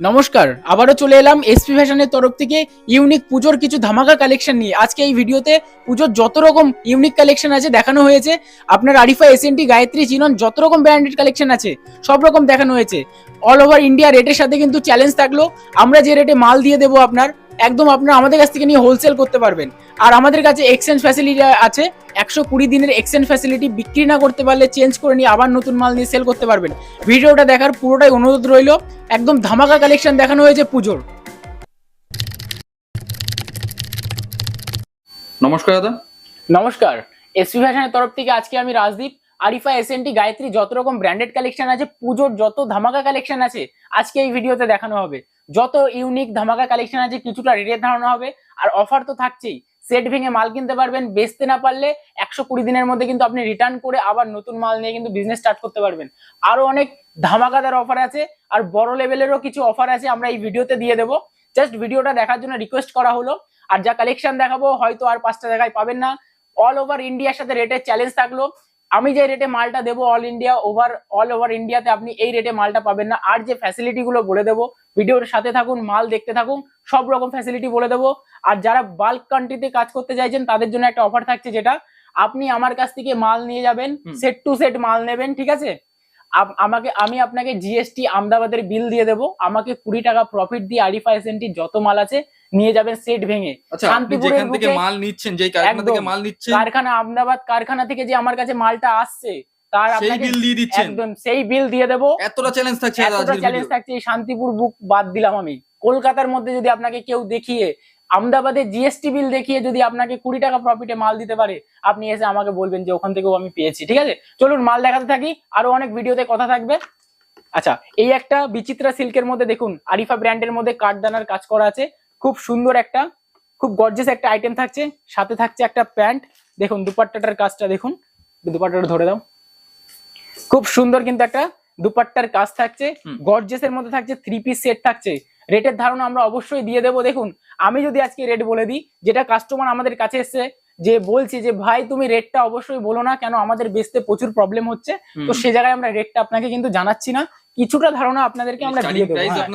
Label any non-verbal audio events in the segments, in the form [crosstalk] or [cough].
নমস্কার, আবারও চলে এলাম এসপি ফ্যাশনের তরফ থেকে ইউনিক পুজোর কিছু ধামাকা কালেকশন নিয়ে। আজকে এই ভিডিওতে পুজোর যত রকম ইউনিক কালেকশন আছে দেখানো হয়েছে, আপনার আরিফা এসএনটি গায়ত্রী, চিনন, যত রকম ব্র্যান্ডেড কালেকশন আছে, সব রকম দেখানো হয়েছে। অল ওভার ইন্ডিয়া রেটের সাথে কিন্তু চ্যালেঞ্জ থাকল। আমরা যে রেটে মাল দিয়ে দেবো আপনার একদম আপনার আমাদের কাছ থেকে নিয়ে হোলসেল করতে পারবেন। আর আমাদের কাছে এক্সচেঞ্জ ফ্যাসিলিটি আছে একশো কুড়ি দিনের এক্সচেঞ্জ ফ্যাসিলিটি বিক্রি না করতে পারলে চেঞ্জ করে নিয়ে আবার নতুন মাল নিয়ে সেল করতে পারবেন। ভিডিওটা দেখার পুরোটাই অনুরোধ রইল একদম ধামাকা কালেকশন দেখানো হয়েছে পুজোর। নমস্কার দাদা। নমস্কার। এসপি ফ্যাশনের তরফ থেকে আজকে আমি Rajdeep Arifa S N SNT Gayatri যত রকম ব্র্যান্ডেড কালেকশন আছে পুজোর যত ধামাকা কালেকশন আছে আজকে এই ভিডিওতে দেখানো হবে। যত ইউনিক ধামাকা কালেকশন আছে, কিছুটা রেটের ধারণা হবে। আর অফার তো থাকছেই। সেট ভেঙে মাল কিনতে পারবেন, বেচতে না পারলে একশো কুড়ি দিনের মধ্যে কিন্তু আপনি রিটার্ন করে আবার নতুন মাল নিয়ে কিন্তু বিজনেস স্টার্ট করতে পারবেন। আরও অনেক ধামাকাদার অফার আছে, আর বড় লেভেলেরও কিছু অফার আছে, আমরা এই ভিডিওতে দিয়ে দেবো। জাস্ট ভিডিওটা দেখার জন্য রিকোয়েস্ট করা হলো। আর যা কালেকশন দেখাবো, হয়তো আর পাঁচটা জায়গায় পাবেন না। অল ওভার ইন্ডিয়ার সাথে রেটের চ্যালেঞ্জ থাকল। আমি যে রেটে মালটা দেবো all India over all over ইন্ডিয়াতে আপনি এই রেটে মালটা পাবেন না। আর যে ফ্যাসিলিটি গুলো বলে দেবো ভিডিওর সাথে থাকুন মাল দেখতে থাকুন সব রকম ফ্যাসিলিটি বলে দেবো। আর যারা বাল্ক কান্ট্রিতে কাজ করতে চাইছেন তাদের জন্য একটা অফার থাকছে যেটা আপনি আমার কাছ থেকে মাল নিয়ে যাবেন। সেট টু সেট মাল নেবেন ঠিক আছে? আমাকে আমি আপনাকে জিএসটি আমদাবাদের বিল দিয়ে দেবো। আমাকে কুড়ি টাকা প্রফিট দিয়ে আরিফা এসএনটি যত মাল আছে নিয়ে যাবেন সেট ভেঙে। আচ্ছা শান্তিপুরের মাল নিচ্ছেন যেই কারখানা থেকে মাল নিচ্ছেন কারখানা আহমেদাবাদ কারখানা থেকে যে আমার কাছে মালটা আসছে তার আপনাকে বিল দিয়ে একদম সেই বিল দিয়ে দেবো। এতটা চ্যালেঞ্জ থাকছে এতটা চ্যালেঞ্জ থাকছে এই শান্তিপুর বুক বাদ দিলাম আমি। কলকাতার মধ্যে যদি আপনাকে কেউ দেখিয়ে আহমেদাবাদের জিএসটি বিল দেখিয়ে যদি আপনাকে কুড়ি টাকা প্রফিটে মাল দিতে পারে আপনি এসে আমাকে বলবেন যে ওখান থেকেও আমি পেয়েছি ঠিক আছে? চলুন মাল দেখাতে থাকি আরও অনেক ভিডিওতে কথা থাকবে। আচ্ছা এই একটা বিচিত্রা সিল্কের মধ্যে দেখুন আরিফা ব্র্যান্ডের মধ্যে কাঠদানার কাজ করা আছে। খুব সুন্দর একটা খুব গর্জেস একটা আইটেম থাকছে। সাথে থাকছে একটা প্যান্ট। দেখুন দুপাট্টাটার কাজটা দেখুন। দুপাট্টাটা ধরে দাও। খুব সুন্দর কিন্তু একটা দুপাট্টার কাজ থাকছে। গর্জেসের মধ্যে থাকছে থ্রি পিস সেট থাকছে। রেটের ধারণা আমরা অবশ্যই দিয়ে দেবো। দেখুন আমি যদি আজকে রেট বলে দিই যেটা কাস্টমার আমাদের কাছে এসছে যে বলছি যে ভাই তুমি রেটটা অবশ্যই বলো না কেন? আমাদের বেচতে প্রচুর প্রবলেম হচ্ছে। তো সে জায়গায় আমরা রেটটা আপনাকে কিন্তু জানাচ্ছি না। কিছুটা ধারণা আপনাদেরকে আমরা দিয়ে দেবো। হ্যাঁ।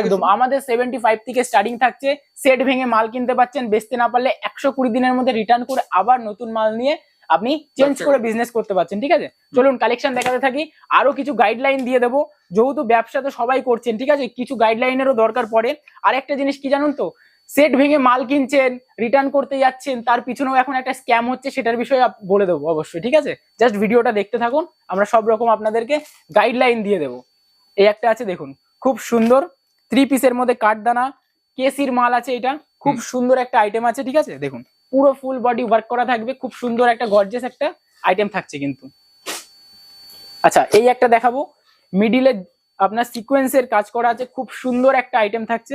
একদম। আমাদের সেভেন্টি ফাইভ থেকে স্টার্টিং থাকছে। সেট ভেঙে মাল কিনতে পাচ্ছেন। বেচতে না পারলে একশো কুড়ি দিনের মধ্যে রিটার্ন করে আবার নতুন মাল নিয়ে আপনি চেঞ্জ। করে বিজনেস করতে পারছেন ঠিক আছে? চলুন কালেকশন দেখাতে থাকি আরও কিছু গাইডলাইন দিয়ে দেবো। যেহেতু ব্যবসা তো সবাই করছেন ঠিক আছে? কিছু গাইডলাইনেরও দরকার পড়ে। আর একটা জিনিস কি জানুন তো? সেট ভেঙে মাল কিনছেন রিটার্ন করতে যাচ্ছেন তার পিছনেও এখন একটা স্ক্যাম হচ্ছে সেটার বিষয়ে বলে দেবো অবশ্যই ঠিক আছে? জাস্ট ভিডিওটা দেখতে থাকুন আমরা সব রকম আপনাদেরকে গাইডলাইন দিয়ে দেবো। এই একটা আছে দেখুন খুব সুন্দর থ্রি পিসের মধ্যে কাঠদানা কেসির মাল আছে এটা খুব সুন্দর একটা আইটেম আছে ঠিক আছে? দেখুন পুরো ফুল বডি ওয়ার্ক করা থাকবে খুব সুন্দর একটা গর্জেস একটা আইটেম থাকছে কিন্তু। আচ্ছা এই একটা দেখাবো। মিডিলে আপনার সিকোয়েন্সের কাজ করা আছে খুব সুন্দর একটা আইটেম থাকছে।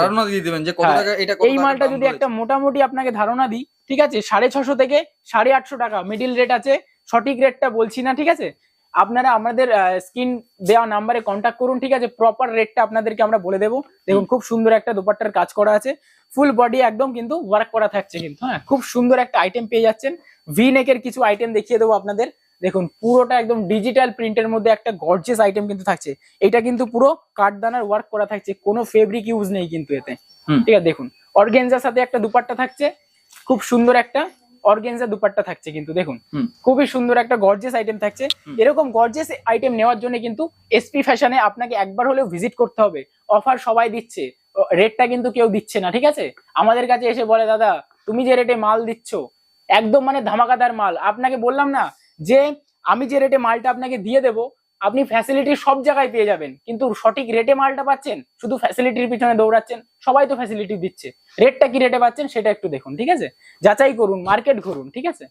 ধারণা দিয়ে দিবেন যে কত হ্যাঁ, টাকা এটা কত এই মালটা যদি একটা মোটামুটি আপনাকে ধারণা দিই ঠিক আছে? সাড়ে ছশো থেকে সাড়ে আটশো টাকা মিডিল রেট আছে। সঠিক রেটটা বলছি না ঠিক আছে? আপনারা আমাদের স্ক্রিন দেওয়া নাম্বারে কন্ট্যাক্ট করুন ঠিক আছে? প্রপার রেটটা আপনাদেরকে আমরা বলে দেবো। দেখুন খুব সুন্দর একটা দুপাট্টার কাজ করা আছে। ফুল বডি একদম কিন্তু ওয়ার্ক করা থাকছে কিন্তু হ্যাঁ? খুব সুন্দর একটা আইটেম পেয়ে যাচ্ছেন। ভি নেকের কিছু আইটেম দেখিয়ে দেবো আপনাদের। দেখুন পুরোটা একদম ডিজিটাল প্রিন্টের মধ্যে একটা গর্জেস আইটেম কিন্তু থাকছে। এটা কিন্তু পুরো কাঠদানার ওয়ার্ক করা থাকছে। কোনো ফেব্রিক ইউজ নেই কিন্তু এতে। ঠিক আছে দেখুন। অর্গেনজার সাথে একটা দুপাট্টা থাকছে। খুব সুন্দর একটা অর্গেনজা দুপাট্টা থাকছে কিন্তু দেখুন। খুবই সুন্দর একটা গর্জেস আইটেম থাকছে। এরকম গর্জেস আইটেম নেওয়ার জন্য কিন্তু এসপি ফ্যাশনে আপনাকে একবার হলেও ভিজিট করতে হবে। অফার সবাই দিচ্ছে। রেটটা কিন্তু কেউ দিচ্ছে না ঠিক আছে? আমাদের কাছে এসে বলে দাদা তুমি যে রেটে মাল দিচ্ছ একদম মানে ধামাকাদার মাল। আপনাকে বললাম না যে আমি যে রেটে মালটা আপনাকে দিয়ে দেবো আপনি ফ্যাসিলিটি সব জায়গায় পেয়ে যাবেন। কিন্তু সঠিক রেটে মালটা পাচ্ছেন? শুধু ফ্যাসিলিটির পিছনে দৌড়াচ্ছেন? সবাই তো ফ্যাসিলিটি দিচ্ছে। রেটটা কি রেটে পাচ্ছেন সেটা একটু দেখুন ঠিক আছে? যাচাই করুন মার্কেট ঘুরুন ঠিক আছে?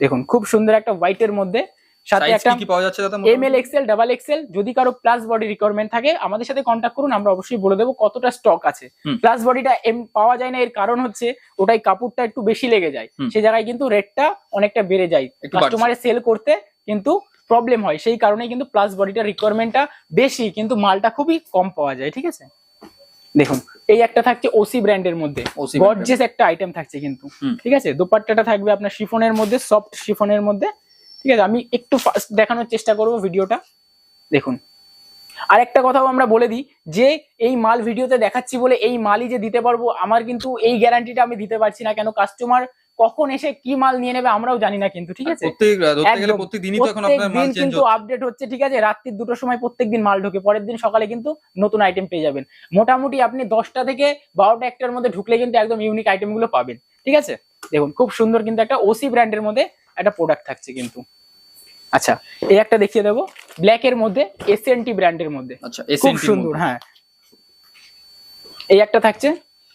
দেখুন খুব সুন্দর একটা হোয়াইটের মধ্যে সাথে একটা কি পাওয়া যাচ্ছে দাদা M L XL double XL যদি কারও প্লাস বডি রিকোয়ারমেন্ট থাকে আমাদের সাথে কন্ট্যাক্ট করুন আমরা অবশ্যই বলে দেবো কতটা স্টক আছে। প্লাস বডিটা এম পাওয়া যায় না এর কারণ হচ্ছে ওটাই কাপড়টা একটু বেশি লেগে যায়। সে জায়গায় কিন্তু রেটটা অনেকটা বেড়ে যায়। কাস্টমারে সেল করতে কিন্তু প্রবলেম হয়। সেই কারণে কিন্তু প্লাস বডিটা রিকোয়ারমেন্টটা বেশি কিন্তু মালটা খুবই কম পাওয়া যায় ঠিক আছে? দেখুন এই একটা থাকছে ওসি ব্র্যান্ডের মধ্যে। গর্জেস একটা আইটেম থাকছে কিন্তু ঠিক আছে? দোপাট্টাটা থাকবে আপনার শিফনের মধ্যে সফট শিফনের মধ্যে ঠিক আছে? আমি একটু ফাস্ট দেখানোর চেষ্টা করব ভিডিওটা। দেখুন আর একটা কথাও আমরা বলে দিই যে এই মাল ভিডিওতে দেখাচ্ছি বলে এই মালই যে দিতে পারব আমার কিন্তু এই গ্যারান্টিটা আমি দিতে পারছি না কেন কাস্টমার কখন এসে কি মাল নিয়ে নেবে আমরাও জানি না কিন্তু ঠিক আছে? প্রত্যেকদিন কিন্তু আপডেট হচ্ছে ঠিক আছে? রাত্রির দুটোর সময় প্রত্যেকদিন মাল ঢোকে পরের দিন সকালে কিন্তু নতুন আইটেম পেয়ে যাবেন। মোটামুটি আপনি দশটা থেকে বারোটা একটার মধ্যে ঢুকলে কিন্তু একদম ইউনিক আইটেমগুলো পাবেন ঠিক আছে? দেখুন খুব সুন্দর কিন্তু একটা ওসি ব্র্যান্ডের মধ্যে একটা প্রোডাক্ট থাকছে কিন্তু। আচ্ছা এই একটা দেখিয়ে দেবো ব্ল্যাক এর মধ্যে এস এসএনটি ব্র্যান্ডের মধ্যে। আচ্ছা খুব সুন্দর হ্যাঁ। এই একটা থাকছে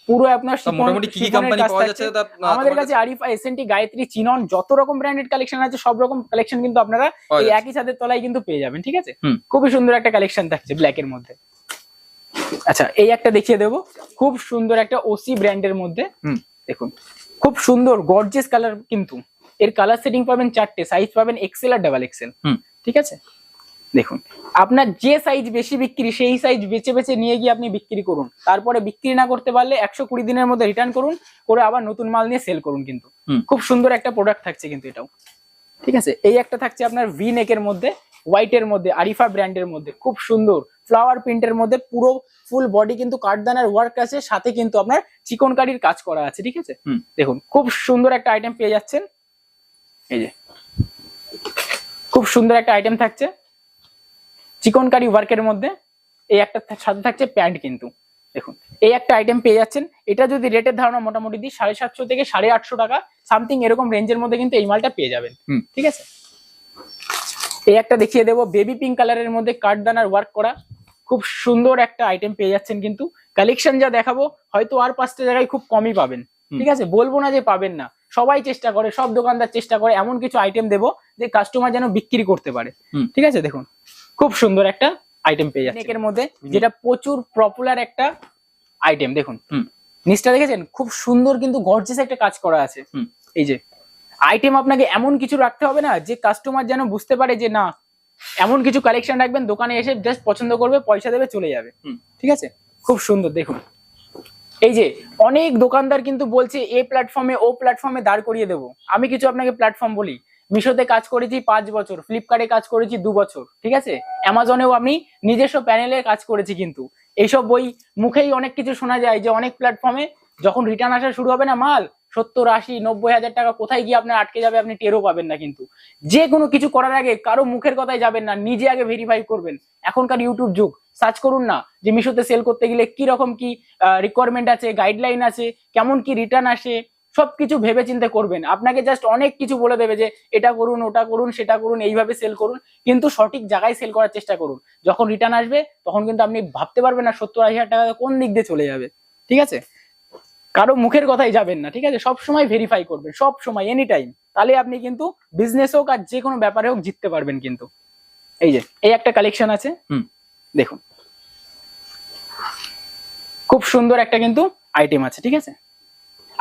পুরো আপনার মোটামুটি কি কি কোম্পানি পাওয়া যাচ্ছে? আমাদের কাছে আরিফা এসএনটি গায়ত্রী চিনন যত রকম ব্র্যান্ডেড কালেকশন আছে সব রকম কালেকশন কিন্তু আপনারা এই একই ছাদের তলায় কিন্তু পেয়ে যাবেন ঠিক আছে? খুবই সুন্দর একটা কালেকশন থাকছে ব্ল্যাক এর মধ্যে। আচ্ছা এই একটা দেখিয়ে দেবো। খুব সুন্দর একটা ওসি ব্র্যান্ডের মধ্যে। দেখুন খুব সুন্দর গর্জিয়াস কালার কিন্তু। এর কালার সেটিং পাবেন চারটে সাইজ পাবেন এক্সেল আর ডাবল এক্সেল ঠিক আছে? দেখুন আপনার যে সাইজ বেশি বিক্রি সেই সাইজ বেছে বেছে নিয়ে গিয়ে আপনি বিক্রি করুন। তারপরে বিক্রি না করতে পারলে একশো কুড়ি দিনের মধ্যে রিটার্ন করুন করে আবার নতুন মাল নিয়ে সেল করুন কিন্তু। খুব সুন্দর একটা প্রোডাক্ট থাকছে কিন্তু এটাও। ঠিক আছে? এই একটা থাকছে আপনার ভি নেকের মধ্যে হোয়াইটের মধ্যে আরিফা ব্র্যান্ডের মধ্যে খুব সুন্দর। ফ্লাওয়ার প্রিন্টের মধ্যে পুরো ফুল বডি কিন্তু কাঠদানার ওয়ার্ক আছে সাথে কিন্তু আপনার চিকন কারির কাজ করা আছে ঠিক আছে? দেখুন খুব সুন্দর একটা আইটেম পেয়ে যাচ্ছেন। এই যে খুব সুন্দর একটা আইটেম থাকছে। চিকন কারি ওয়ার্কের মধ্যে এই একটা সাথে থাকছে প্যান্ট কিন্তু। দেখুন এই একটা আইটেম পেয়ে যাচ্ছেন। এটা যদি রেটের ধারণা মোটামুটি দিই সাড়ে সাতশো থেকে সাড়ে আটশো টাকা সামথিং এরকম রেঞ্জের মধ্যে কিন্তু এই মালটা পেয়ে যাবেন। ঠিক আছে? এই একটা দেখিয়ে দেবো বেবি পিঙ্ক কালারের মধ্যে কাঠদানার ওয়ার্ক করা। খুব সুন্দর একটা আইটেম পেয়ে যাচ্ছেন কিন্তু। কালেকশন যা দেখাবো হয়তো আর পাঁচটা জায়গায় খুব কমই পাবেন। ঠিক আছে? বলব না যে পাবেন না। সবাই চেষ্টা করে সব দোকানদার চেষ্টা করে এমন কিছু আইটেম দেবো যে কাস্টমার যেন বিক্রি করতে পারে। ঠিক আছে? দেখুন খুব সুন্দর একটা আইটেম পেয়ে যাচ্ছে নেকের মধ্যে যেটা প্রচুর পপুলার একটা আইটেম দেখুন। হুম। নিচটা দেখেছেন? খুব সুন্দর কিন্তু গর্জেস একটা কাজ করা আছে। হুম। এই যে। আইটেম আপনাকে এমন কিছু রাখতে হবে না যে কাস্টমার যেন বুঝতে পারে যে না এমন কিছু কালেকশন রাখবেন দোকানে এসে জাস্ট পছন্দ করবে পয়সা দেবে চলে যাবে। হুম। ঠিক আছে? খুব সুন্দর দেখুন। এই যে অনেক দোকানদার কিন্তু বলছে এ প্ল্যাটফর্মে ও প্ল্যাটফর্মে দাঁড় করিয়ে দেবো। আমি কিছু আপনাকে প্ল্যাটফর্ম বলি। মিশোতে কাজ করেছি পাঁচ বছর, ফ্লিপকার্টে কাজ করেছি দু বছর, ঠিক আছে? অ্যামাজনেও আমি নিজস্ব প্যানেলে কাজ করেছি কিন্তু। এইসব বই মুখেই অনেক কিছু শোনা যায় যে অনেক প্ল্যাটফর্মে যখন রিটার্ন আসা শুরু হবে না মাল, সত্তর, আশি, নব্বই হাজার টাকা কোথায় গিয়ে আপনার আটকে যাবে আপনি টেরও পাবেন না কিন্তু। যে কোনো কিছু করার আগে কারও মুখের কথায় যাবেন না, নিজে আগে ভেরিফাই করবেন। এখনকার ইউটিউব যুগ সার্চ করুন না যে মিশোতে সেল করতে গেলে কি রকম কি রিকোয়ারমেন্ট আছে গাইডলাইন আছে, কেমন কি রিটার্ন আসে সবকিছু ভেবে চিন্তে করবেন। আপনাকে জাস্ট অনেক কিছু বলে দেবে যে, এটা করুন, ওটা করুন, সেটা করুন, এইভাবে সেল করুন। কিন্তু সঠিক জায়গায় সেল করার চেষ্টা করুন। যখন রিটার্ন আসবে, তখন কিন্তু আপনি ভাবতে পারবেন না সত্তর আশি হাজার টাকা কোন দিক দিয়ে চলে যাবে। ঠিক আছে? কারও মুখের কথাই যাবেন না, ঠিক আছে? সব সময় ভেরিফাই করবেন, সব সময় এনি টাইম তাহলে আপনি কিন্তু বিজনেস হোক আর যে কোনো ব্যাপারে হোক জিততে পারবেন কিন্তু। এই যে, এই একটা কালেকশন আছে। হুম। দেখুন। খুব সুন্দর একটা কিন্তু আইটেম আছে, ঠিক আছে?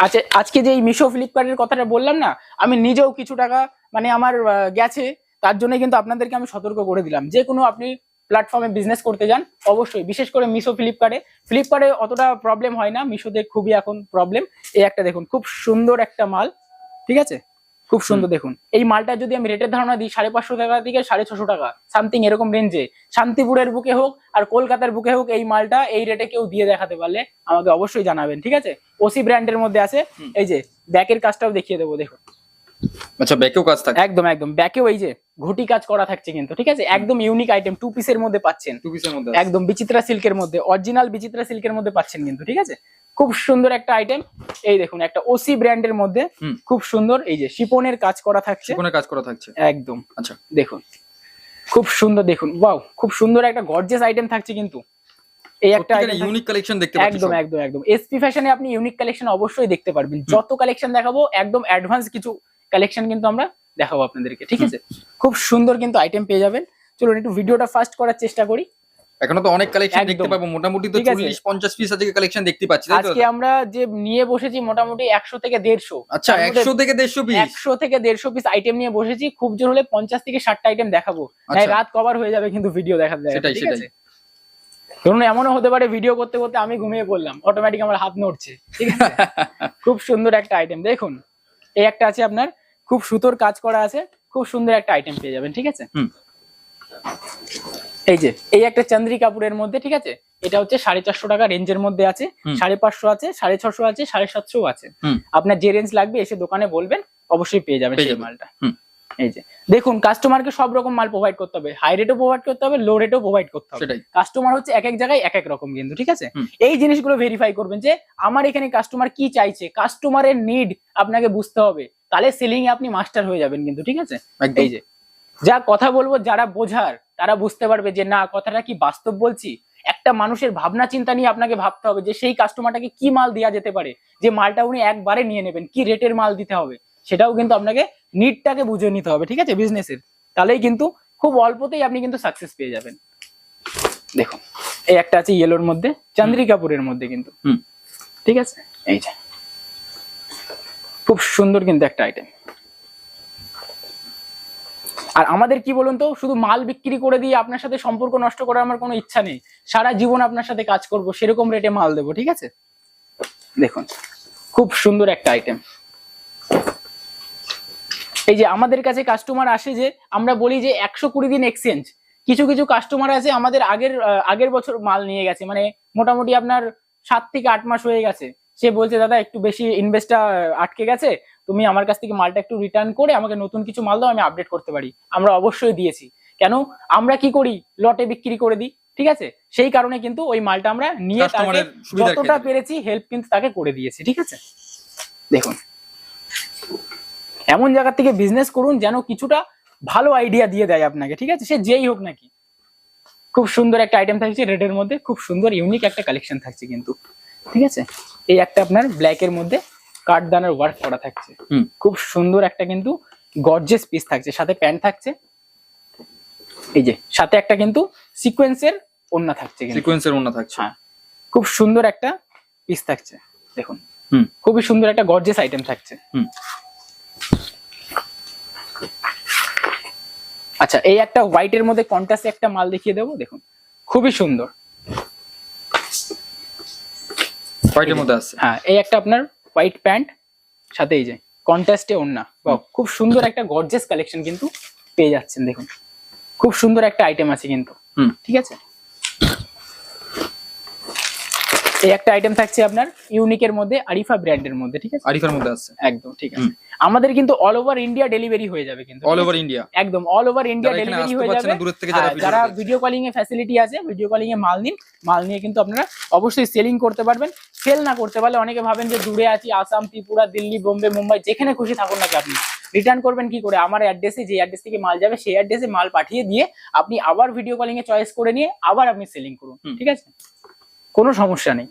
আচ্ছা আজকে যে এই মিশো ফ্লিপকার্টের কথাটা বললাম না, আমি নিজেও কিছু টাকা মানে আমার গেছে, তার জন্য কিন্তু আপনাদেরকে আমি সতর্ক করে দিলাম। যে কোনো আপনি প্ল্যাটফর্মে বিজনেস করতে যান, অবশ্যই, বিশেষ করে মিশো ফ্লিপকার্টে। ফ্লিপকার্টে অতটা প্রবলেম হয় না, মিশোতে খুবই এখন প্রবলেম এই একটা দেখুন, খুব সুন্দর একটা মাল, ঠিক আছে? খুব সুন্দর দেখুন। এই মালটা যদি আমি রেটের ধারণা দিই সাড়ে পাঁচশো টাকা থেকে সাড়ে ছশো টাকা সামথিং এরকম রেঞ্জে শান্তিপুরের বুকে হোক আর কলকাতার বুকে হোক এই মালটা এই রেটে কেউ দিয়ে দেখাতে পারলে আমাকে অবশ্যই জানাবেন ঠিক আছে? ওসি ব্র্যান্ডের মধ্যে আছে। এই যে ব্যাকের কাজটাও দেখিয়ে দেবো দেখুন। আচ্ছা ব্যাকেও কাজ থাকে? একদম একদম। ব্যাকেও এই যে ঘুটি কাজ করা থাকছে কিন্তু ঠিক আছে? একদম ইউনিক আইটেম টু পিসের মধ্যে পাচ্ছেন। টু পিসের মধ্যে একদম বিচিত্রা সিল্কের মধ্যে অরিজিনাল বিচিত্রা সিল্কের মধ্যে পাচ্ছেন কিন্তু ঠিক আছে? খুব সুন্দর একটা আইটেম এই দেখুন একটা ওসি ব্র্যান্ডের মধ্যে খুব সুন্দর এই যে শিপনের কাজ করা থাকছে। কোনো কাজ করা থাকছে। একদম। আচ্ছা। দেখুন খুব সুন্দর দেখুন ওয়াও খুব সুন্দর একটা গর্জিয়াস আইটেম থাকছে কিন্তু। এই একটা ইউনিক কালেকশন দেখতে পাচ্ছি একদম একদম একদম। এসপি ফ্যাশনে আপনি ইউনিক কালেকশন অবশ্যই দেখতে পারবেন। যত কালেকশন দেখাবো একদম অ্যাডভান্স কিছু কালেকশন কিন্তু আমরা দেখাবো আপনাদেরকে ঠিক আছে? খুব সুন্দর কিন্তু আইটেম পেয়ে যাবেন। চলুন একটু ভিডিওটা ফাস্ট করার চেষ্টা করি। এখনও তো অনেক কালেকশন দেখতে পাবো। মোটামুটি তো। চল্লিশ পঞ্চাশ পিস আজকে কালেকশন দেখতে পাচ্ছি তাই তো আজকে আমরা যে নিয়ে বসেছি মোটামুটি একশো থেকে দেড়শো। আচ্ছা একশো থেকে দেড়শো পিস একশো থেকে দেড়শো পিস আইটেম নিয়ে বসেছি। খুব জোর হলে পঞ্চাশ থেকে ষাটটা আইটেম দেখাবো। আচ্ছা। রাত কভার হয়ে যাবে কিন্তু ভিডিও দেখাতে। দেখাতে, সেটাই, সেটাই। ধরুন এমনও হতে পারে ভিডিও করতে করতে আমি ঘুমিয়ে পড়লাম। অটোমেটিক আমার হাত নড়ছে। ঠিক আছে? [laughs] খুব সুন্দর একটা আইটেম দেখুন এই একটা আছে আপনার। খুব সুতোর কাজ করা আছে। খুব সুন্দর একটা আইটেম পেয়ে যাবেন। ঠিক আছে? হুম। এই যে এই একটা চান্দ্রি কাপুরের মধ্যে ঠিক আছে? এটা হচ্ছে সাড়ে চারশো টাকা রেঞ্জের মধ্যে আছে সাড়ে পাঁচশো আছে সাড়ে ছশো আছে সাড়ে সাতশো আছে। আপনার যে রেঞ্জ লাগবে এসে দোকানে বলবেন অবশ্যই পেয়ে যাবেন সেই মালটা। এই যে দেখুন কাস্টমারকে সব রকম মাল প্রোভাইড করতে হবে। হাই রেটও প্রোভাইড করতে হবে লো রেটও প্রোভাইড করতে হবে। কাস্টমার হচ্ছে এক এক জায়গায় এক এক রকম কিন্তু ঠিক আছে? এই জিনিসগুলো ভেরিফাই করবেন যে আমার এখানে কাস্টমার কি চাইছে? কাস্টমারের নিড আপনাকে বুঝতে হবে। তাহলে সেলিং এ আপনি মাস্টার হয়ে যাবেন কিন্তু ঠিক আছে? এই যে যা কথা বলব যারা বোঝার তারা বুঝতে পারবে যে না কথাটা কি বাস্তব বলছি? একটা মানুষের ভাবনা চিন্তা নিয়ে আপনাকে ভাবতে হবে যে সেই কাস্টমারটাকে কি মাল দেওয়া যেতে পারে? যে মালটা উনি একবারে নিয়ে নেবেন কি রেটের মাল দিতে হবে? সেটাও কিন্তু আপনাকে নিডটাকে বুঝে নিতে হবে ঠিক আছে? বিজনেসের তাহলেই কিন্তু খুব অল্পতেই আপনি কিন্তু সাকসেস পেয়ে যাবেন। দেখুন এই একটা আছে ইয়েলোর মধ্যে চান্দ্রি কাপুরের মধ্যে কিন্তু। হুম। ঠিক আছে? এই যে। খুব সুন্দর কিন্তু একটা আইটেম আর আমাদের কি বলুন তো, শুধু মাল বিক্রি করে দিয়ে আপনার সাথে সম্পর্ক নষ্ট করার আমার কোনো ইচ্ছা নেই। সারা জীবন আপনার সাথে কাজ করব, সেরকম রেটে মাল দেবো, ঠিক আছে? দেখুন, খুব সুন্দর একটা আইটেম এই যে আমাদের কাছে কাস্টমার আসে যে, আমরা বলি যে একশো কুড়ি দিন এক্সচেঞ্জ কিছু কিছু কাস্টমার আছে আমাদের আগের আগের বছর মাল নিয়ে গেছে। মানে মোটামুটি আপনার সাত থেকে আট মাস হয়ে গেছে। সে বলছে, দাদা, একটু বেশি ইনভেস্টটা আটকে গেছে। তুমি আমার কাছ থেকে মালটা একটু রিটার্ন করে আমাকে নতুন কিছু মাল দাও আমি আপডেট করতে পারি। আমরা অবশ্যই দিয়েছি। কেন? আমরা কি করি? লটে বিক্রি করে দিই ঠিক আছে? সেই কারণে কিন্তু ওই মালটা আমরা নিয়ে তাকে যতটা পেরেছি হেল্প কিন্তু তাকে করে দিয়েছি ঠিক আছে? দেখুন। এমন জায়গা থেকে বিজনেস করুন যেন কিছুটা ভালো আইডিয়া দিয়ে দেয় আপনাকে ঠিক আছে? সে যেই হোক নাকি খুব সুন্দর একটা আইটেম থাকছে রেডের মধ্যে খুব সুন্দর ইউনিক একটা কালেকশন থাকছে কিন্তু ঠিক আছে? এই একটা আপনার ব্ল্যাকের মধ্যে কাঠদানার ওয়ার্ক করা থাকছে। খুব সুন্দর একটা কিন্তু গর্জেস পিস থাকছে। সাথে প্যান্ট থাকছে। এই যে সাথে একটা কিন্তু সিকোয়েন্সের ওন্না থাকছে সিকোয়েন্সের অন্য থাকছে। হ্যাঁ। খুব সুন্দর একটা পিস থাকছে। দেখুন। হুম। খুবই সুন্দর একটা গর্জেস আইটেম থাকছে। হুম। আচ্ছা এই একটা হোয়াইটের মধ্যে কন্ট্রাস্টে একটা মাল দেখিয়ে দেবো। দেখুন। খুবই সুন্দর। হোয়াইটের মধ্যে আছে। হ্যাঁ এই একটা আপনার হোয়াইট প্যান্ট সাথে এই যে কন্ট্রাস্টে বাহ খুব সুন্দর একটা গর্জেস কালেকশন কিন্তু পেয়ে যাচ্ছেন দেখুন। খুব সুন্দর একটা আইটেম আছে কিন্তু। হুম। ঠিক আছে? এই একটা আইটেম থাকছে আপনার ইউনিকের মধ্যে আরিফা ব্র্যান্ডের মধ্যে ঠিক আছে? আরিফার মধ্যে আছে। একদম ঠিক আছে। আমাদের কিন্তু অল ওভার ইন্ডিয়া ডেলিভারি হয়ে যাবে কিন্তু অল ওভার ইন্ডিয়া একদম অল ওভার ইন্ডিয়া ডেলিভারি হয়ে যাবে। যারা হ্যাঁ, যারা ভিডিও কলিং এ ফ্যাসিলিটি আছে ভিডিও কলিং এ মাল নিন মাল নিয়ে কিন্তু আপনারা অবশ্যই সেলিং করতে পারবেন। সেল না করতে পারলে অনেকে ভাবেন যে দূরে আছি আসাম ত্রিপুরা দিল্লি বোম্বে মুম্বাই যেখানে খুশি থাকুন না কি আপনি। রিটার্ন করবেন কি করে? আমার অ্যাড্রেসে যে অ্যাড্রেস থেকে মাল যাবে সেই অ্যাড্রেসে মাল পাঠিয়ে দিয়ে আপনি আবার ভিডিও কলিং এ চয়েস করে নিয়ে আবার আপনি সেলিং করুন ঠিক আছে? কোনো সমস্যা নেই।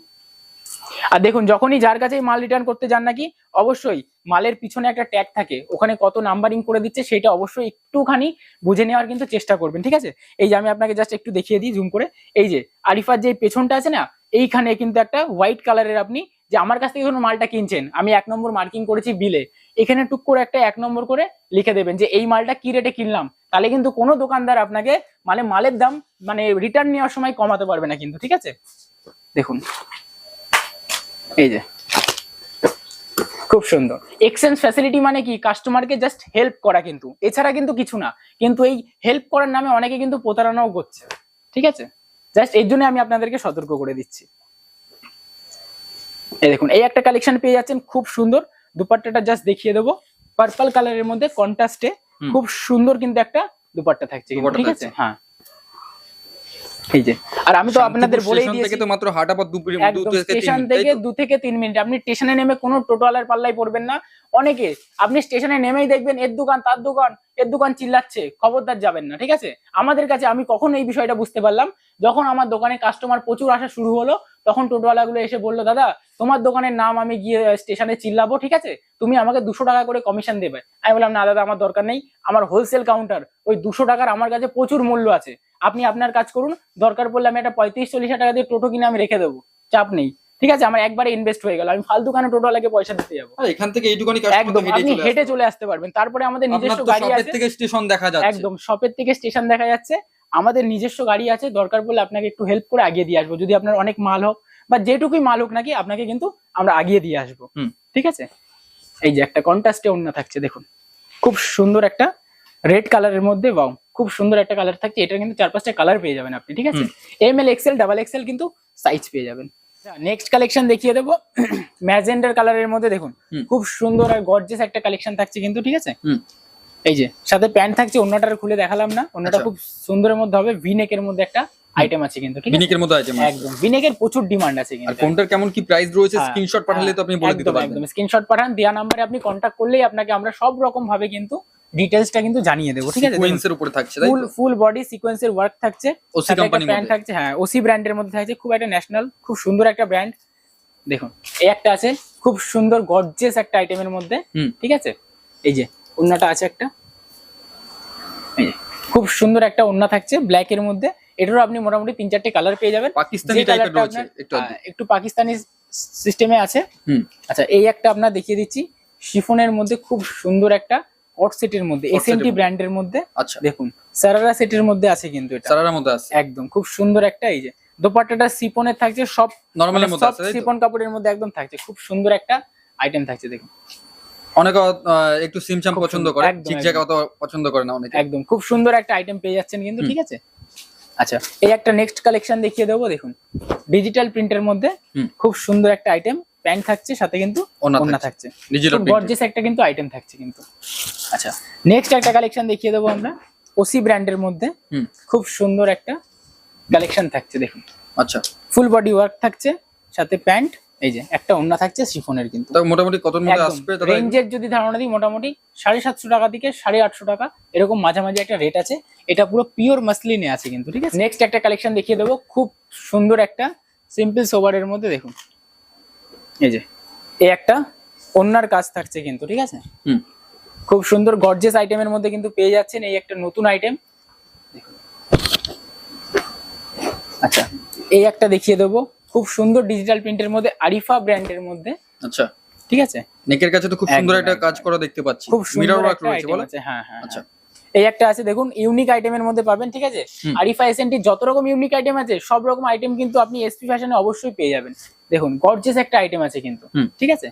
আর দেখুন, যখনই যার কাছে মাল রিটার্ন করতে যান নাকি, অবশ্যই মালের পিছনে একটা ট্যাগ থাকে। ওখানে কত নাম্বারিং করে দিচ্ছে সেটা অবশ্যই একটুখানি বুঝে নেওয়ার কিন্তু চেষ্টা করবেন, ঠিক আছে? এই যে আমি আপনাকে জাস্ট একটু দেখিয়ে দিই জুম করে। এই যে আরিফার যে পেছনটা আছে না, এইখানে কিন্তু একটা হোয়াইট কালারের আপনি যে আমার কাছ থেকে যখন মালটা কিনছেন, আমি এক নম্বর মার্কিং করেছি বিলে এখানে টুক করে একটা এক নম্বর করে লিখে দেবেন যে, এই মালটা কি রেটে কিনলাম? তাহলে কিন্তু কোনো দোকানদার আপনাকে মানে মালের দাম মানে রিটার্ন নেওয়ার সময় কমাতে পারবে না কিন্তু, ঠিক আছে? দেখুন। এই যে। খুব সুন্দর। এক্সচেঞ্জ ফ্যাসিলিটি মানে কি? কাস্টমারকে জাস্ট হেল্প করা কিন্তু। এছাড়া কিন্তু কিছু না। কিন্তু এই হেল্প করার নামে অনেকে কিন্তু প্রতারণাও করছে। ঠিক আছে? জাস্ট এর জন্য আমি আপনাদেরকে সতর্ক করে দিচ্ছি। এই দেখুন এই একটা কালেকশন পেয়ে যাচ্ছেন। খুব সুন্দর। দুপাট্টাটা জাস্ট দেখিয়ে দেবো। পার্পল কালারের মধ্যে কন্ট্রাস্টে খুব সুন্দর কিন্তু একটা দুপাট্টা থাকছে ঠিক আছে? হ্যাঁ। এই যে আর আমি তো আপনাদের বলেই দিয়েছি তো মাত্র থেকে তিন স্টেশন থেকে দু থেকে তিন মিনিট। আপনি স্টেশনে নেমে কোনো টোটোওয়ালার পাল্লাই পড়বেন না। অনেকে আপনি স্টেশনে নেমেই দেখবেন এর দোকান তার দোকান এর দোকান চিল্লাচ্ছে খবরদার যাবেন না ঠিক আছে? আমাদের কাছে আমি কখন এই বিষয়টা বুঝতে পারলাম। যখন আমার দোকানে কাস্টমার প্রচুর আসা শুরু হলো তখন টোটোওয়ালা গুলো এসে বলল দাদা তোমার দোকানের নাম আমি গিয়ে স্টেশনে চিল্লাবো ঠিক আছে? তুমি আমাকে দুশো টাকা করে কমিশন দেবে। আমি বললাম না দাদা আমার দরকার নেই। আমার হোলসেল কাউন্টার ওই দুশো টাকার আমার কাছে প্রচুর মূল্য আছে। আপনি আপনার কাজ করুন দরকার পড়লে আমি একটা পঁয়ত্রিশ চল্লিশ হাজার টাকা দিয়ে টোটো কিনে আমি রেখে দেবো। চাপ নেই। ঠিক আছে আমার একবারে ইনভেস্ট হয়ে গেল। আমি ফালতু কানে টোটোওয়ালাকে পয়সা দিতে যাব। এখান থেকে একদম আপনি হেঁটে চলে আসতে পারবেন। তারপরে আমাদের নিজস্ব গাড়ি আছে। থেকে স্টেশন দেখা যাচ্ছে। একদম শপের থেকে স্টেশন দেখা যাচ্ছে। আমাদের নিজস্ব গাড়ি আছে দরকার পড়লে আপনাকে একটু হেল্প করে আগিয়ে দিয়ে আসব। যদি আপনার অনেক মাল হোক বা যেটুকুই মাল হোক নাকি আপনাকে কিন্তু আমরা আগিয়ে দিয়ে আসব। ঠিক আছে? এই যে একটা কন্ট্রাস্টে অন্য থাকছে দেখুন। খুব সুন্দর একটা রেড কালারের মধ্যে বাউ খুব সুন্দর একটা কালার থাকছে এটা কিন্তু চার পাঁচটা কালার পেয়ে যাবেন আপনি ঠিক আছে? M L XL double XL কিন্তু সাইজ পেয়ে যাবেন। নেক্সট কালেকশন দেখিয়ে দেবো। [clears throat] ম্যাজেন্ডার কালারের মধ্যে দেখুন খুব সুন্দর আর গর্জেস একটা কালেকশন থাকছে কিন্তু ঠিক আছে? এই যে সাথে প্যান্ট থাকছে অন্যটার খুলে দেখালাম না। অন্যটা আচ্ছা। খুব সুন্দরের মধ্যে হবে ভিনেক এর মধ্যে একটা আইটেম আছে কিন্তু ঠিক আছে? বিনিকের আইটেম একদম ভিনেকের প্রচুর ডিমান্ড আছে আর কিন্তু কোনটার কেমন কি প্রাইস রয়েছে হ্যাঁ, স্ক্রিনশট পাঠালে তো আপনি বলে দিতে একদম পারবেন। একদম স্ক্রিনশট পাঠান নাম্বারে আপনি কন্ট্যাক্ট করলেই আপনাকে আমরা সব রকম ভাবে কিন্তু ডিটেলসটা কিন্তু জানিয়ে দেবো ঠিক আছে সিকোয়েন্স এর উপরে থাকছে তাই ফুল ফুল বডি সিকোয়েন্সের ওয়ার্ক থাকছে company প্যান্ট মধ্যে। থাকছে হ্যাঁ ওসি ব্র্যান্ডের মধ্যে থাকছে খুব একটা ন্যাশনাল খুব সুন্দর একটা ব্র্যান্ড দেখুন এই একটা আছে খুব সুন্দর গর্জিয়াস একটা আইটেমের মধ্যে ঠিক আছে? এই যে ওন্নাটা আছে একটা। এই যে, খুব সুন্দর একটা ওন্না থাকছে ব্ল্যাক এর মধ্যে। এটারও আপনি মোটামুটি তিন চারটে কালার পেয়ে যাবেন। পাকিস্তানি টাইপের রয়েছে একটু একটু পাকিস্তানি সিস্টেমে আছে। হুম। আচ্ছা এই একটা আপনার দেখিয়ে দিচ্ছি শিফনের মধ্যে খুব সুন্দর একটা কট সেটের মধ্যে এসএনটি। ব্র্যান্ডের মধ্যে। আচ্ছা। দেখুন সারারা সেটের মধ্যে আছে কিন্তু এটা। সারার মধ্যে আছে। একদম খুব সুন্দর একটা এই যে দোপাট্টাটা সিপনের থাকছে সব নরমালের মধ্যে আছে সিপন কাপড়ের মধ্যে একদম থাকছে খুব সুন্দর একটা আইটেম থাকছে দেখুন। অনেকে একটু সিমচাম পছন্দ করে ঝিকঝাক অত পছন্দ করে না অনেকে। একদম খুব সুন্দর একটা আইটেম পেয়ে যাচ্ছেন কিন্তু ঠিক আছে? আচ্ছা এই একটা নেক্সট কালেকশন দেখিয়ে দেবো দেখুন। ডিজিটাল প্রিন্টের মধ্যে। খুব সুন্দর একটা আইটেম প্যান্ট থাকছে সাথে কিন্তু ওড়না থাকছে। খুব একটা কিন্তু আইটেম থাকছে কিন্তু। আচ্ছা। নেক্সট একটা কালেকশন দেখিয়ে দেবো আমরা। ওসি ব্র্যান্ডের মধ্যে খুব সুন্দর একটা কালেকশন থাকছে দেখুন। আচ্ছা। ফুল বডি ওয়ার্ক থাকছে সাথে প্যান্ট এই যে একটা ওড়না থাকছে শিফনের কিন্তু। মোটামুটি কতর মধ্যে আসবে? রেঞ্জের যদি ধারণা দিই মোটামুটি সাড়ে সাতশো টাকা থেকে সাড়ে আটশো টাকা এরকম মাঝামাঝি একটা রেট আছে। এটা পুরো পিওর মাসলিনে আছে কিন্তু ঠিক আছে? নেক্সট একটা কালেকশন দেখিয়ে দেবো খুব সুন্দর একটা সিম্পল সোবারের মধ্যে দেখুন। এই যে। এই একটা অন্যার কাজ থাকছে কিন্তু ঠিক আছে? হুম। খুব সুন্দর গর্জেস আইটেমের মধ্যে কিন্তু পেয়ে যাচ্ছেন এই একটা নতুন আইটেম আচ্ছা। এই একটা দেখিয়ে দেবো। খুব সুন্দর ডিজিটাল প্রিন্টের মধ্যে আরিফা ব্র্যান্ডের মধ্যে। আচ্ছা। ঠিক আছে? নেকের কাছে তো খুব সুন্দর একটা কাজ করা দেখতে পাচ্ছি। খুব সুন্দর ওয়ার্ক রয়েছে বলো। হ্যাঁ হ্যাঁ আচ্ছা। হ্যাঁ। এই একটা আছে দেখুন ইউনিক আইটেমের মধ্যে পাবেন ঠিক আছে? আরিফা এসএনটি যত রকম ইউনিক আইটেম আছে সব রকম আইটেম কিন্তু আপনি এসপি ফ্যাশনে অবশ্যই পেয়ে যাবেন। দেখুন গর্জেস একটা আইটেম আছে কিন্তু। ঠিক আছে?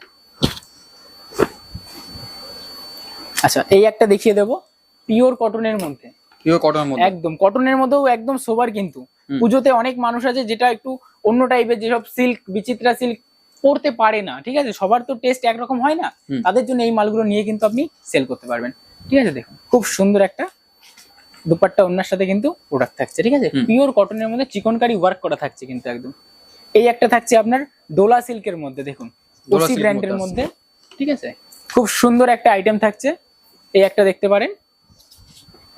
আচ্ছা এই একটা দেখিয়ে দেবো পিওর কটনের মধ্যে। পিওর কটনের মধ্যে? একদম কটনের মধ্যেও একদম সোবার কিন্তু। পুজোতে অনেক মানুষ আছে যেটা একটু অন্য টাইপের যেসব সিল্ক বিচিত্রা সিল্ক পরতে পারে না ঠিক আছে? সবার তো টেস্ট একরকম হয় না। তাদের জন্য এই মালগুলো নিয়ে কিন্তু আপনি সেল করতে পারবেন। ঠিক আছে দেখুন খুব সুন্দর একটা দুপাট্টা অন্যার সাথে কিন্তু প্রোডাক্ট থাকছে ঠিক আছে? পিওর কটনের মধ্যে চিকনকারি ওয়ার্ক করা থাকছে কিন্তু একদম। এই একটা থাকছে আপনার ডোলা সিল্কের মধ্যে দেখুন ওসি ব্র্যান্ডের মধ্যে ঠিক আছে? খুব সুন্দর একটা আইটেম থাকছে এই একটা দেখতে পারেন।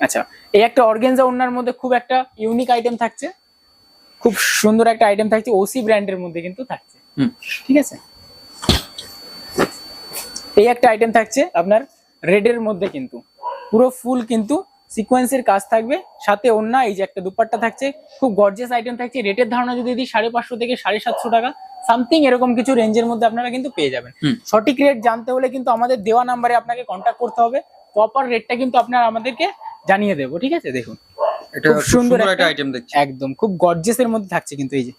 আচ্ছা এই একটা অর্গেনজা ওনার মধ্যে খুব একটা ইউনিক আইটেম থাকছে। খুব সুন্দর একটা আইটেম থাকছে ওসি ব্র্যান্ডের মধ্যে কিন্তু থাকছে। ঠিক আছে? এই একটা আইটেম থাকছে আপনার রেডের মধ্যে কিন্তু। পুরো ফুল কিন্তু সিকোয়েন্সের কাজ থাকবে সাথে অন্য এই যে একটা দুপাট্টা থাকছে খুব গর্জিয়াস আইটেম থাকছে রেটের ধারণা যদি দিই সাড়ে পাঁচশো থেকে সাড়ে সাতশো টাকা সামথিং এরকম কিছু রেঞ্জের মধ্যে আপনারা কিন্তু পেয়ে যাবেন। সঠিক রেট জানতে হলে কিন্তু আমাদের দেওয়া নাম্বারে আপনাকে কন্ট্যাক্ট করতে হবে প্রপার রেটটা কিন্তু আপনার আমাদেরকে জানিয়ে দেবো ঠিক আছে? দেখুন। এটা খুব সুন্দর একটা আইটেম দেখছি। একদম খুব গর্জেসের মধ্যে থাকছে কিন্তু এই যে।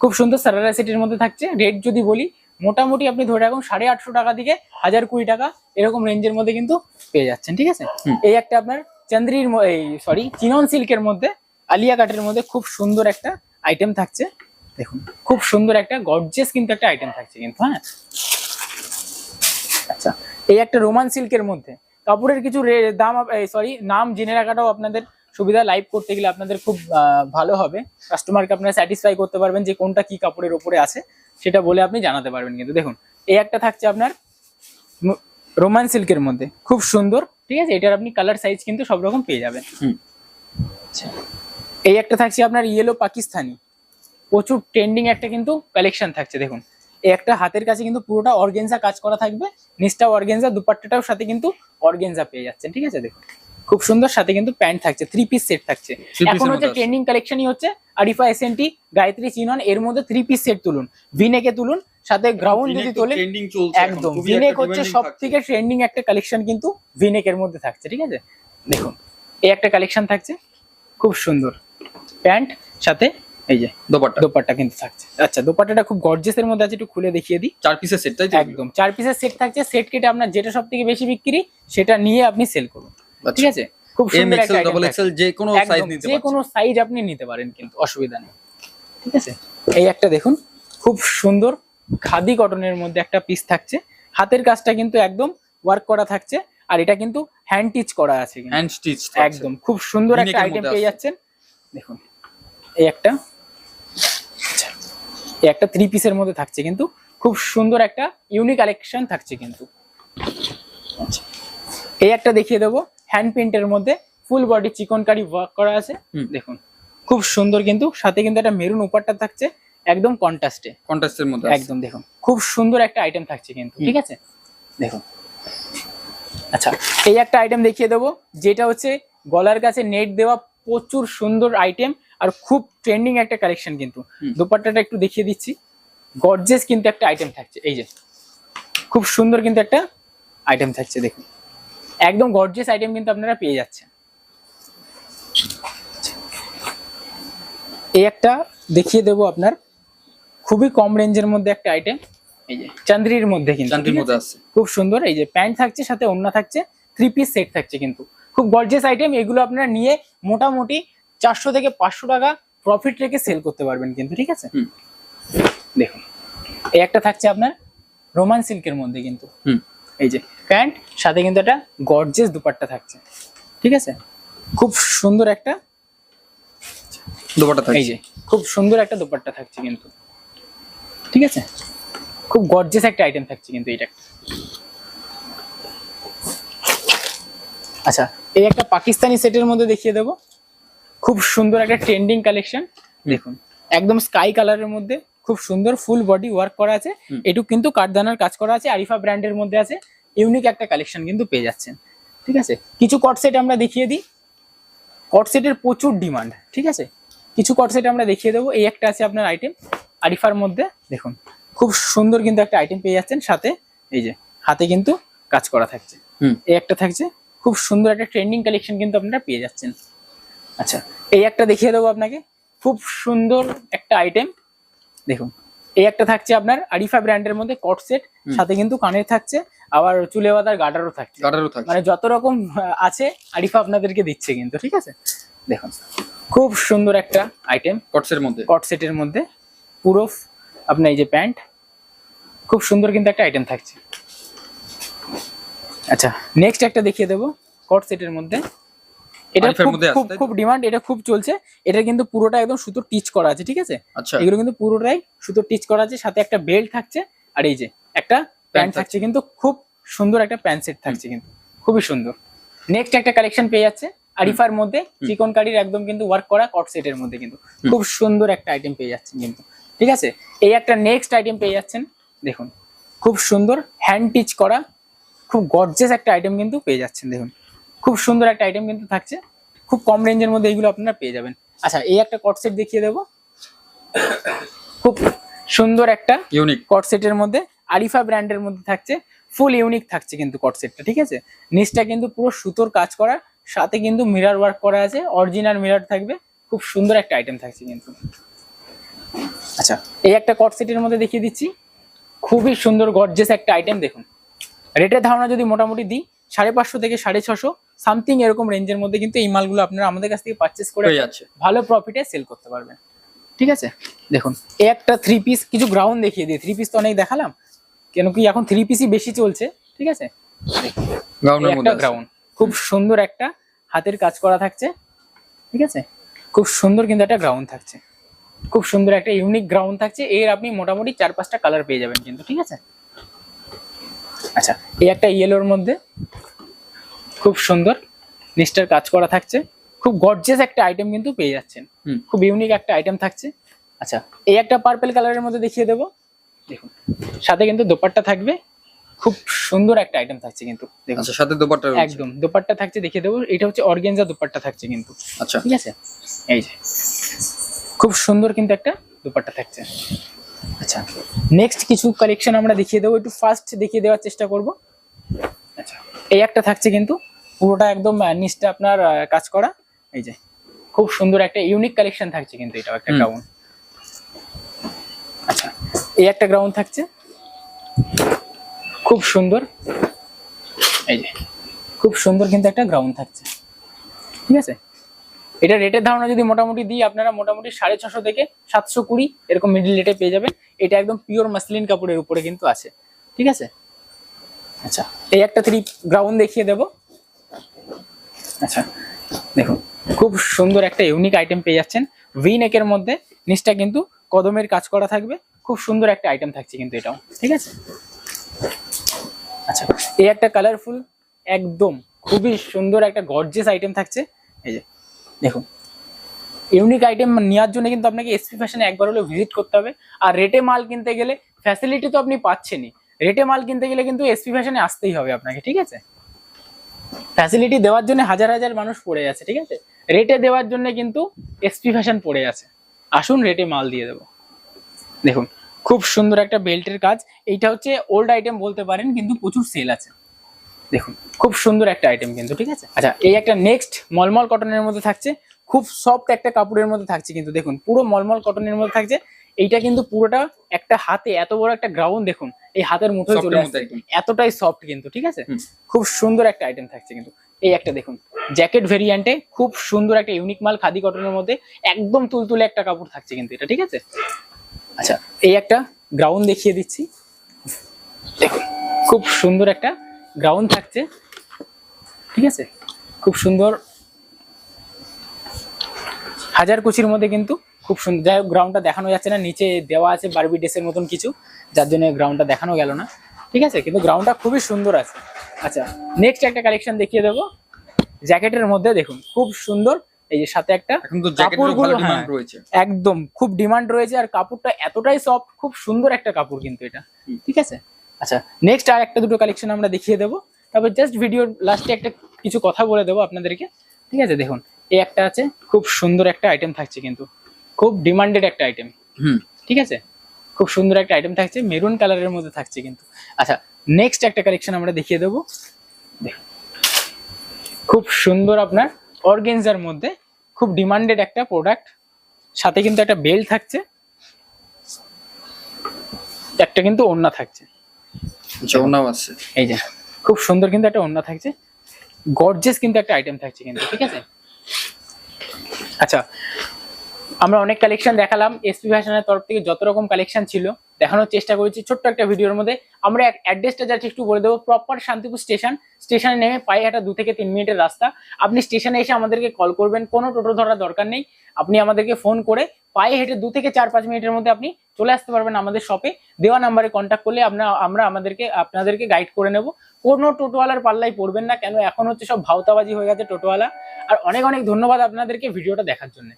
খুব সুন্দর সারারা সেটের মধ্যে থাকছে রেট যদি বলি মোটামুটি আপনি ধরে রাখুন সাড়ে আটশো টাকা থেকে হাজার কুড়ি টাকা এরকম রেঞ্জের মধ্যে কিন্তু পেয়ে যাচ্ছেন ঠিক আছে? এই একটা আপনার চান্দ্রির এই সরি চিনন সিল্কের মধ্যে, আলিয়া কাটের মধ্যে খুব সুন্দর একটা আইটেম থাকছে। দেখুন, খুব সুন্দর একটা গর্জেস কিন্তু একটা আইটেম থাকছে কিন্তু হ্যাঁ? আচ্ছা এই একটা রোমান সিল্কের মধ্যে, কাপড়ের কিছু দাম সরি নাম জেনে রাখাটাও আপনাদের সুবিধা লাইভ করতে গেলে আপনাদের খুব ভালো হবে। কাস্টমারকে আপনারা স্যাটিসফাই করতে পারবেন যে কোনটা কি কাপড়ের ওপরে আছে, সেটা বলে আপনি জানাতে পারবেন কিন্তু। দেখুন, এই একটা থাকছে আপনার রোমান সিল্কের মধ্যে। খুব সুন্দর। ঠিক আছে? এটার আপনি কালার সাইজ কিন্তু সব রকম পেয়ে যাবেন। আচ্ছা। এই একটা থাকছে আপনার ইয়েলো পাকিস্তানি। প্রচুর ট্রেন্ডিং একটা কিন্তু কালেকশন থাকছে দেখুন। এই একটা হাতের কাছে কিন্তু পুরোটা অর্গেনজা কাজ করা থাকবে। নিচটা অর্গেনজা দুপাট্টাটাও সাথে কিন্তু অর্গেনজা পেয়ে যাচ্ছেন ঠিক আছে? দেখুন। খুব সুন্দর সাথে কিন্তু প্যান্ট থাকছে থ্রি পিস সেট থাকছে। এখন হচ্ছে ট্রেন্ডিং কালেকশনই হচ্ছে আরিফা এসএনটি গায়ত্রী চিনন এর মধ্যে থ্রি পিস সেট তুলুন। ভিনেকে তুলুন সাথে গ্রাউন্ড যদি ট্রেন্ডিং একদম ভিনেক হচ্ছে সব থেকে ট্রেন্ডিং একটা কালেকশন কিন্তু ভিনেকের মধ্যে থাকছে ঠিক আছে? দেখুন এই একটা কালেকশন থাকছে খুব সুন্দর। প্যান্ট সাথে এই যে দোপাট্টা। দোপাট্টা কিন্তু থাকছে। আচ্ছা দোপাট্টাটা খুব মধ্যে আছে একটু খুলে দেখিয়ে দিই। চার পিসের সেট তাই একদম চার পিসের সেট থাকছে সেট কেটে আপনার যেটা সব থেকে বেশি বিক্রি সেটা নিয়ে আপনি সেল করুন ঠিক আচ্ছা। আছে? খুব সুন্দর একটা ডাবল এক্সেল যে কোনো সাইজ নিতে যে কোনো সাইজ আপনি নিতে পারেন কিন্তু অসুবিধা নেই ঠিক আছে? এই একটা দেখুন খুব সুন্দর খাদি কটনের মধ্যে একটা পিস থাকছে। হাতের কাজটা কিন্তু একদম ওয়ার্ক করা থাকছে আর এটা কিন্তু হ্যান্ড টিচ করা আছে হ্যান্ড স্টিচ একদম খুব সুন্দর একটা আইটেম পেয়ে। যাচ্ছেন। দেখুন এই একটা এই একটা থ্রি পিসের মধ্যে থাকছে কিন্তু খুব সুন্দর একটা ইউনিক কালেকশন থাকছে কিন্তু। এই একটা দেখিয়ে দেবো হ্যান্ড প্রিন্টের মধ্যে ফুল বডি চিকনকারি ওয়ার্ক করা আছে। দেখুন খুব সুন্দর কিন্তু সাথে কিন্তু একটা মেরুন উপরটা থাকছে। একদম কন্ট্রাস্টে কন্ট্রাস্টের মধ্যে একদম দেখুন। খুব সুন্দর একটা আইটেম থাকছে কিন্তু ঠিক আছে? দেখুন। আচ্ছা এই একটা আইটেম দেখিয়ে দেবো যেটা হচ্ছে গলার কাছে নেট দেওয়া প্রচুর সুন্দর আইটেম আর খুব ট্রেন্ডিং একটা কালেকশন কিন্তু। দোপাট্টাটা একটু দেখিয়ে দিচ্ছি। গর্জেস কিন্তু একটা আইটেম থাকছে এই যে। খুব সুন্দর কিন্তু একটা আইটেম থাকছে দেখুন। একদম গর্জেস আইটেম কিন্তু আপনারা পেয়ে যাচ্ছেন। এই একটা দেখিয়ে দেবো আপনার। খুবই কম রেঞ্জের মধ্যে একটা আইটেম এই যে। চান্দ্রির মধ্যে কিন্তু চান্দির ঠিক মধ্যে আছে? খুব সুন্দর এই যে প্যান্ট থাকছে সাথে ওড়না থাকছে থ্রি পিস সেট থাকছে কিন্তু। খুব গর্জেস আইটেম এগুলো আপনারা নিয়ে মোটামুটি চারশো থেকে পাঁচশো টাকা প্রফিট রেখে সেল করতে পারবেন কিন্তু ঠিক আছে? দেখুন এই একটা থাকছে আপনার রোমান সিল্কের মধ্যে কিন্তু। হুম। এই যে। প্যান্ট সাথে কিন্তু একটা গর্জেস দুপাট্টা থাকছে ঠিক আছে? খুব সুন্দর একটা দোপাটা এই যে খুব সুন্দর একটা দুপাট্টা থাকছে কিন্তু। ঠিক আছে? খুব গর্জেস একটা আইটেম থাকছে কিন্তু এটা। আচ্ছা এই একটা পাকিস্তানি সেটের মধ্যে দেখিয়ে দেবো। খুব সুন্দর একটা ট্রেন্ডিং কালেকশন দেখুন একদম স্কাই কালারের মধ্যে খুব সুন্দর ফুল বডি ওয়ার্ক করা আছে। এটুক কিন্তু কাঠদানার কাজ করা আছে আরিফা ব্র্যান্ডের মধ্যে আছে। ইউনিক একটা কালেকশন কিন্তু পেয়ে যাচ্ছেন। ঠিক আছে? কিছু কট সেট আমরা দেখিয়ে দিই। কট সেটের প্রচুর ডিমান্ড ঠিক আছে? কিছু কট সেট আমরা দেখিয়ে দেবো। এই একটা আছে আপনার আইটেম আরিফার মধ্যে দেখুন খুব সুন্দর কিন্তু একটা আইটেম পেয়ে যাচ্ছেন সাথে এই যে হাতে কিন্তু কাজ করা থাকছে। হুম। এই একটা থাকছে খুব সুন্দর একটা ট্রেন্ডিং কালেকশন কিন্তু আপনারা পেয়ে যাচ্ছেন। আচ্ছা এই একটা দেখিয়ে দেবো আপনাকে খুব সুন্দর একটা আইটেম দেখুন এই একটা থাকছে আপনার আরিফা ব্র্যান্ডের মধ্যে কট সেট সাথে কিন্তু কানের থাকছে আবার চুলে বাঁধার গার্ডারও থাকছে। গাটারও থাকছে। মানে যত রকম আছে আরিফা আপনাদেরকে দিচ্ছে কিন্তু ঠিক আছে? দেখুন খুব সুন্দর একটা আইটেম কটসের মধ্যে। কট সেটের মধ্যে পুরো আপনার এই যে প্যান্ট খুব সুন্দর কিন্তু একটা আইটেম থাকছে। আচ্ছা নেক্সট একটা দেখিয়ে দেবো কট সেটের মধ্যে। এটা খুব মধ্যে খুব ডিমান্ড এটা খুব চলছে। এটা কিন্তু পুরোটা একদম সুতো টিচ করা আছে ঠিক আছে? আচ্ছা। এগুলো কিন্তু পুরোটাই সুতো টিচ করা আছে সাথে একটা বেল্ট থাকছে আর এই যে একটা প্যান্ট থাকছে। কিন্তু খুব সুন্দর একটা প্যান্ট সেট থাকছে কিন্তু খুবই সুন্দর। নেক্সট একটা কালেকশন পেয়ে যাচ্ছে আরিফার মধ্যে চিকন কারির একদম কিন্তু ওয়ার্ক করা কট সেটের মধ্যে কিন্তু খুব সুন্দর একটা আইটেম পেয়ে যাচ্ছে কিন্তু। ঠিক আছে? এই একটা নেক্সট আইটেম পেয়ে যাচ্ছেন। দেখুন খুব সুন্দর হ্যান্ড টিচ করা খুব গর্জেস একটা আইটেম কিন্তু পেয়ে যাচ্ছেন দেখুন। খুব সুন্দর একটা আইটেম কিন্তু থাকছে। খুব কম রেঞ্জের মধ্যে এইগুলো আপনারা পেয়ে যাবেন। আচ্ছা এই একটা কট সেট দেখিয়ে দেবো। খুব সুন্দর একটা ইউনিক কট সেটের মধ্যে আরিফা ব্র্যান্ডের মধ্যে থাকছে ফুল ইউনিক থাকছে কিন্তু কট সেটটা ঠিক আছে? নিচটা কিন্তু পুরো সুতোর কাজ করা সাথে কিন্তু মিরার ওয়ার্ক করা আছে অরিজিনাল মিরার থাকবে খুব সুন্দর একটা আইটেম থাকছে কিন্তু। আচ্ছা। এই একটা কট সেটের মধ্যে দেখিয়ে দিচ্ছি। খুবই সুন্দর গর্জেস একটা আইটেম দেখুন। রেটের ধারণা যদি মোটামুটি দিই সাড়ে পাঁচশো থেকে সাড়ে ছশো সামথিং এরকম রেঞ্জের মধ্যে কিন্তু এই মালগুলো আপনারা আমাদের কাছ থেকে পারচেস করে যাচ্ছে। ভালো প্রফিটে সেল করতে পারবেন। ঠিক আছে? দেখুন এই একটা থ্রি পিস কিছু গ্রাউন্ড দেখিয়ে দিই। থ্রি পিস তো অনেক দেখালাম। কেন কি এখন থ্রি পিসই বেশি চলছে ঠিক আছে? একটা। গ্রাউন্ড খুব সুন্দর একটা হাতের কাজ করা থাকছে ঠিক আছে? খুব সুন্দর কিন্তু একটা গ্রাউন্ড থাকছে। খুব সুন্দর একটা ইউনিক গ্রাউন্ড থাকছে। এর আপনি মোটামুটি চার পাঁচটা কালার পেয়ে যাবেন কিন্তু ঠিক আছে? আচ্ছা এই একটা ইয়েলোর মধ্যে খুব সুন্দর নিচটার কাজ করা থাকছে। খুব গর্জেস একটা আইটেম কিন্তু পেয়ে যাচ্ছেন। খুব ইউনিক একটা আইটেম থাকছে। আচ্ছা এই একটা পার্পেল কালারের মধ্যে দেখিয়ে দেবো। দেখুন সাথে কিন্তু দোপাট্টা থাকবে। খুব সুন্দর একটা আইটেম থাকছে কিন্তু দেখুন। আচ্ছা সাথে দোপাট্টা একদম দোপাট্টা থাকছে দেখিয়ে দেবো। এটা হচ্ছে অর্গেনজা দোপাট্টা থাকছে কিন্তু আচ্ছা। ঠিক আছে? এই যে খুব সুন্দর কিন্তু একটা দোপাট্টা থাকছে। আচ্ছা নেক্সট কিছু কালেকশন আমরা দেখিয়ে দেবো একটু ফার্স্ট দেখিয়ে দেওয়ার চেষ্টা করব। আচ্ছা এই একটা থাকছে কিন্তু পুরোটা একদম নিচটা আপনার কাজ করা। এই যে খুব সুন্দর একটা ইউনিক কালেকশন থাকছে কিন্তু এটাও একটা। গ্রাউন্ড আচ্ছা এই একটা গ্রাউন্ড থাকছে। খুব সুন্দর। এই যে খুব সুন্দর কিন্তু একটা গ্রাউন্ড থাকছে। ঠিক আছে? এটা রেটের ধারণা যদি মোটামুটি দিই, আপনারা মোটামুটি সাড়ে ছশো থেকে সাতশো কুড়ি এরকম মিডিল রেটে পেয়ে যাবেন। এটা একদম পিওর মাসলিন কাপড়ের উপরে কিন্তু আছে। ঠিক আছে? আচ্ছা এই একটা থ্রি গ্রাউন্ড দেখিয়ে দেবো। আচ্ছা দেখুন, খুব সুন্দর একটা ইউনিক আইটেম পেয়ে যাচ্ছেন। ভি নেকের মধ্যে নিচটা কিন্তু কদমের কাজ করা থাকবে। খুব সুন্দর একটা আইটেম থাকছে কিন্তু এটাও। ঠিক আছে? আচ্ছা এই একটা কালারফুল একদম খুবই সুন্দর একটা গর্জেস আইটেম থাকছে। এই যে দেখুন ইউনিক আইটেম নেওয়ার জন্য কিন্তু আপনাকে এসপি ফ্যাশনে একবার হলে ভিজিট করতে হবে। আর রেটে মাল কিনতে গেলে ফ্যাসিলিটি তো আপনি পাচ্ছেনই। রেটে মাল কিনতে গেলে কিন্তু এসপি ফ্যাশনে আসতেই হবে আপনাকে, ঠিক আছে? ফ্যাসিলিটি দেওয়ার জন্য হাজার হাজার মানুষ পড়ে আছে, ঠিক আছে? রেটে দেওয়ার জন্য কিন্তু এসপি ফ্যাশন পড়ে আছে। আসুন রেটে মাল দিয়ে দেবো। দেখুন, খুব সুন্দর একটা বেল্টের কাজ। এইটা হচ্ছে ওল্ড আইটেম বলতে পারেন, কিন্তু প্রচুর সেল আছে। দেখুন খুব সুন্দর একটা আইটেম কিন্তু ঠিক আছে? আচ্ছা এই একটা নেক্সট মলমল কটনের মধ্যে থাকছে খুব সফট একটা কাপড়ের মধ্যে থাকছে কিন্তু দেখুন পুরো মলমল কটনের মধ্যে থাকছে এইটা কিন্তু পুরোটা একটা হাতে এত বড় একটা গ্রাউন্ড দেখুন এই হাতের মুঠোয় চলে আসছে। এতটাই সফট কিন্তু ঠিক আছে? খুব সুন্দর একটা আইটেম থাকছে কিন্তু এই একটা দেখুন জ্যাকেট ভেরিয়েন্টে খুব সুন্দর একটা ইউনিক মাল খাদি কটনের মধ্যে একদম তুলতুলে একটা কাপড় থাকছে কিন্তু এটা ঠিক আছে? আচ্ছা এই একটা গ্রাউন্ড দেখিয়ে দিচ্ছি। দেখুন খুব সুন্দর একটা গ্রাউন্ড থাকছে। ঠিক আছে? খুব সুন্দর। হাজার কুচির মধ্যে কিন্তু খুব সুন্দর। যাই হোক গ্রাউন্ডটা দেখানো যাচ্ছে না। নিচে দেওয়া আছে বারবি ড্রেসের মতন কিছু। যার জন্য গ্রাউন্ডটা দেখানো গেল না। ঠিক আছে? কিন্তু গ্রাউন্ডটা খুবই সুন্দর আছে। আচ্ছা নেক্সট একটা কালেকশন দেখিয়ে দেবো। জ্যাকেটের মধ্যে দেখুন খুব সুন্দর। এই যে সাথে একটা কাপড়গুলো, হ্যাঁ। রয়েছে। একদম খুব ডিমান্ড রয়েছে। আর কাপড়টা এতটাই সফট খুব সুন্দর একটা কাপড় কিন্তু এটা। ঠিক আছে? আচ্ছা নেক্সট আর একটা দুটো কালেকশন আমরা দেখিয়ে দেবো। তারপর জাস্ট ভিডিওর লাস্টে একটা কিছু কথা বলে দেবো আপনাদেরকে। ঠিক আছে দেখুন এই একটা আছে খুব সুন্দর একটা আইটেম থাকছে কিন্তু। খুব ডিমান্ডেড একটা আইটেম হুম। ঠিক আছে? খুব সুন্দর একটা আইটেম থাকছে মেরুন কালারের মধ্যে থাকছে কিন্তু। আচ্ছা নেক্সট একটা কালেকশন আমরা দেখিয়ে দেবো। খুব সুন্দর আপনার অর্গেনজার মধ্যে খুব ডিমান্ডেড একটা প্রোডাক্ট সাথে কিন্তু একটা বেল্ট থাকছে। একটা কিন্তু ওড়না থাকছে। ওনাও আছে। এই যে খুব সুন্দর কিন্তু একটা ওড়না থাকছে। গর্জেস কিন্তু একটা আইটেম থাকছে কিন্তু ঠিক আছে? আচ্ছা আমরা অনেক কালেকশন দেখালাম। এসপি ফ্যাশনের তরফ থেকে যত রকম কালেকশন ছিল দেখানোর চেষ্টা করেছি, ছোট্ট একটা ভিডিওর মধ্যে। আমরা অ্যাড্রেসটা যাচ্ছি একটু বলে দেবো প্রপার শান্তিপুর স্টেশন। স্টেশনে নেমে পায়ে হাঁটা দু থেকে তিন মিনিটের রাস্তা। আপনি স্টেশনে এসে আমাদেরকে কল করবেন, কোনো টোটো ধরার দরকার নেই। আপনি আমাদেরকে ফোন করে পায়ে হেঁটে দু থেকে চার পাঁচ মিনিটের মধ্যে আপনি চলে আসতে পারবেন আমাদের শপে দেওয়া নাম্বারে কন্ট্যাক্ট করলে আমরা আমরা আমাদেরকে, আপনাদেরকে গাইড করে নেব। কোনো টোটোওয়ালার পাল্লাই পড়বেন না, কেন এখন হচ্ছে সব ভাওতাবাজি হয়ে গেছে টোটোওয়ালা। আর অনেক অনেক ধন্যবাদ আপনাদেরকে ভিডিওটা দেখার জন্য।